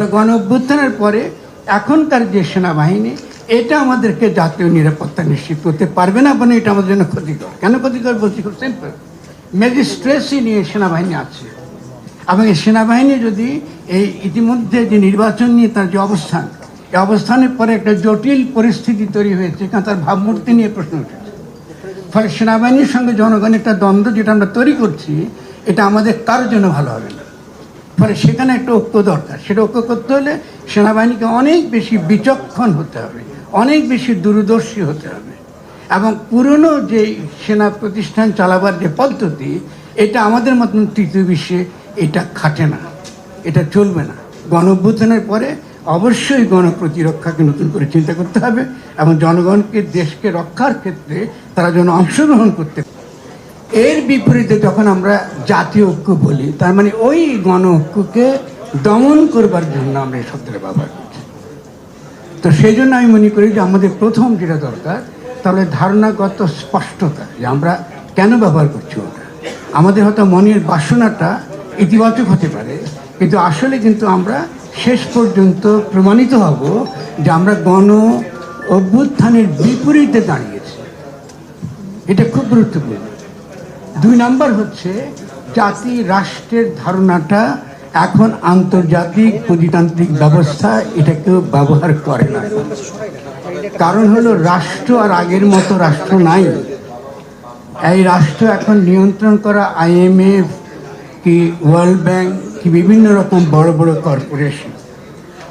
ফলে গণ অভ্যুত্থানের পরে এখনকার যে সেনাবাহিনী, এটা আমাদেরকে জাতীয় নিরাপত্তা নিশ্চিত করতে পারবে না মানে এটা আমাদের জন্য ক্ষতিকর। কেন ক্ষতিকর বলছি? খুব সিম্পল ম্যাজিস্ট্রেসি নিয়ে সেনাবাহিনী আছে। এবং এই সেনাবাহিনী যদি এই ইতিমধ্যে যে নির্বাচন নিয়ে তার যে অবস্থান, এই অবস্থানের পরে একটা জটিল পরিস্থিতি তৈরি হয়েছে, কারণ তার ভাবমূর্তি নিয়ে প্রশ্ন উঠেছে। ফলে সেনাবাহিনীর সঙ্গে জনগণের একটা দ্বন্দ্ব যেটা আমরা তৈরি করছি, এটা আমাদের কারোর জন্য ভালো হবে না। ফলে সেখানে একটা ঐক্য দরকার। সেটা ঐক্য করতে হলে সেনাবাহিনীকে অনেক বেশি বিচক্ষণ হতে হবে, অনেক বেশি দূরদর্শী হতে হবে। এবং পুরনো যে সেনা প্রতিষ্ঠান চালাবার যে পদ্ধতি, এটা আমাদের মতন তৃতীয় বিশ্বে এটা খাটে না, এটা চলবে না। গণ পরে অবশ্যই গণপ্রতিরক্ষাকে নতুন করে চিন্তা করতে হবে এবং জনগণকে দেশকে রক্ষার ক্ষেত্রে তারা যেন অংশগ্রহণ করতে এর বিপরীতে যখন আমরা জাতীয় ঐক্য বলি, তার মানে ওই গণ ঐক্যকে দমন করবার জন্য আমরা এই শব্দটা ব্যবহার করছি। তো সেই জন্য আমি মনে করি যে আমাদের প্রথম যেটা দরকার, তাহলে ধারণাগত স্পষ্টতা যে আমরা কেন ব্যবহার করছি ওটা। আমাদের হয়তো মনের বাসনাটা ইতিবাচক হতে পারে, কিন্তু আসলে কিন্তু আমরা শেষ পর্যন্ত প্রমাণিত হব যে আমরা গণ অভ্যুত্থানের বিপরীতে দাঁড়িয়েছি। এটা খুব গুরুত্বপূর্ণ। দুই নাম্বার হচ্ছে জাতি রাষ্ট্রের ধারণাটা এখন আন্তর্জাতিক প্রতিতান্ত্রিক ব্যবস্থা এটা কেউ ব্যবহার করে না। কারণ হলো রাষ্ট্র আর আগের মতো রাষ্ট্র নাই। এই রাষ্ট্র এখন নিয়ন্ত্রণ করা আইএমএফ কি ওয়ার্ল্ড ব্যাংক কি বিভিন্ন রকম বড় বড় কর্পোরেশন।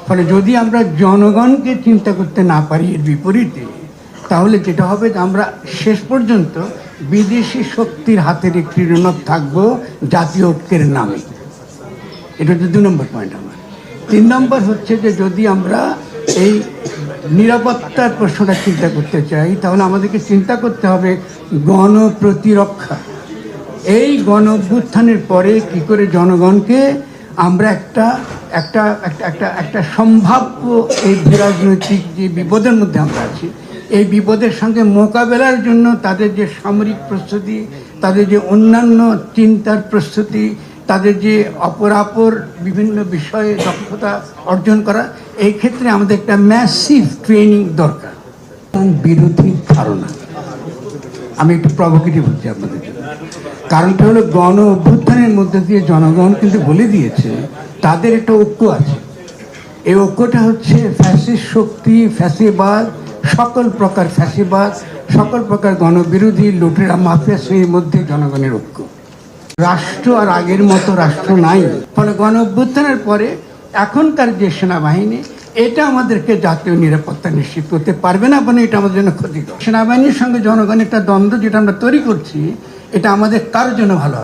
ফলে যদি আমরা জনগণকে চিন্তা করতে না পারি এর বিপরীতে, তাহলে যেটা হবে আমরা শেষ পর্যন্ত বিদেশি শক্তির হাতের একটি ঋণক থাকব জাতীয় ঐক্যের নামে। এটা হচ্ছে দু নম্বর পয়েন্ট আমার। তিন নম্বর হচ্ছে যে যদি আমরা এই নিরাপত্তার প্রশ্নটা চিন্তা করতে চাই, তাহলে আমাদেরকে চিন্তা করতে হবে গণ প্রতিরক্ষা এই গণ অভ্যুত্থানের পরে কি করে জনগণকে আমরা একটা একটা একটা একটা সম্ভাব্য এই রাজনৈতিক যে বিপদের মধ্যে আমরা আছি এই বিপদের সঙ্গে মোকাবেলার জন্য তাদের যে সামরিক প্রস্তুতি, তাদের যে অন্যান্য চিন্তার প্রস্তুতি, তাদের যে অপরাপর বিভিন্ন বিষয়ে দক্ষতা অর্জন করা, এই ক্ষেত্রে আমাদের একটা ম্যাসিভ ট্রেনিং দরকার। বিরোধী ধারণা। আমি একটু প্রভোকেটিভ হচ্ছি আপনাদের জন্য। কারণটা হলো গণ অভ্যুত্থানের মধ্যে দিয়ে জনগণ কিন্তু বলে দিয়েছে, তাদের একটা ঐক্য আছে। এই ঐক্যটা হচ্ছে ফ্যাসিস্ট শক্তি, ফ্যাসিবাদ সকল প্রকার ফ্যাসিবাদ, সকল প্রকার গণবিরোধী লুটেরা মাফিয়া শ্রেণির মধ্যে জনগণের ঐক্য রাষ্ট্র আর আগের মতো রাষ্ট্র নাই ফলে গণ অভ্যুত্থানের পরে এখনকার যে সেনাবাহিনী, এটা আমাদেরকে জাতীয় নিরাপত্তা নিশ্চিত করতে পারবে না মানে এটা আমাদের জন্য ক্ষতিকর সেনাবাহিনীর সঙ্গে জনগণের একটা দ্বন্দ্ব যেটা আমরা তৈরি করছি, এটা আমাদের কারোর জন্য ভালো।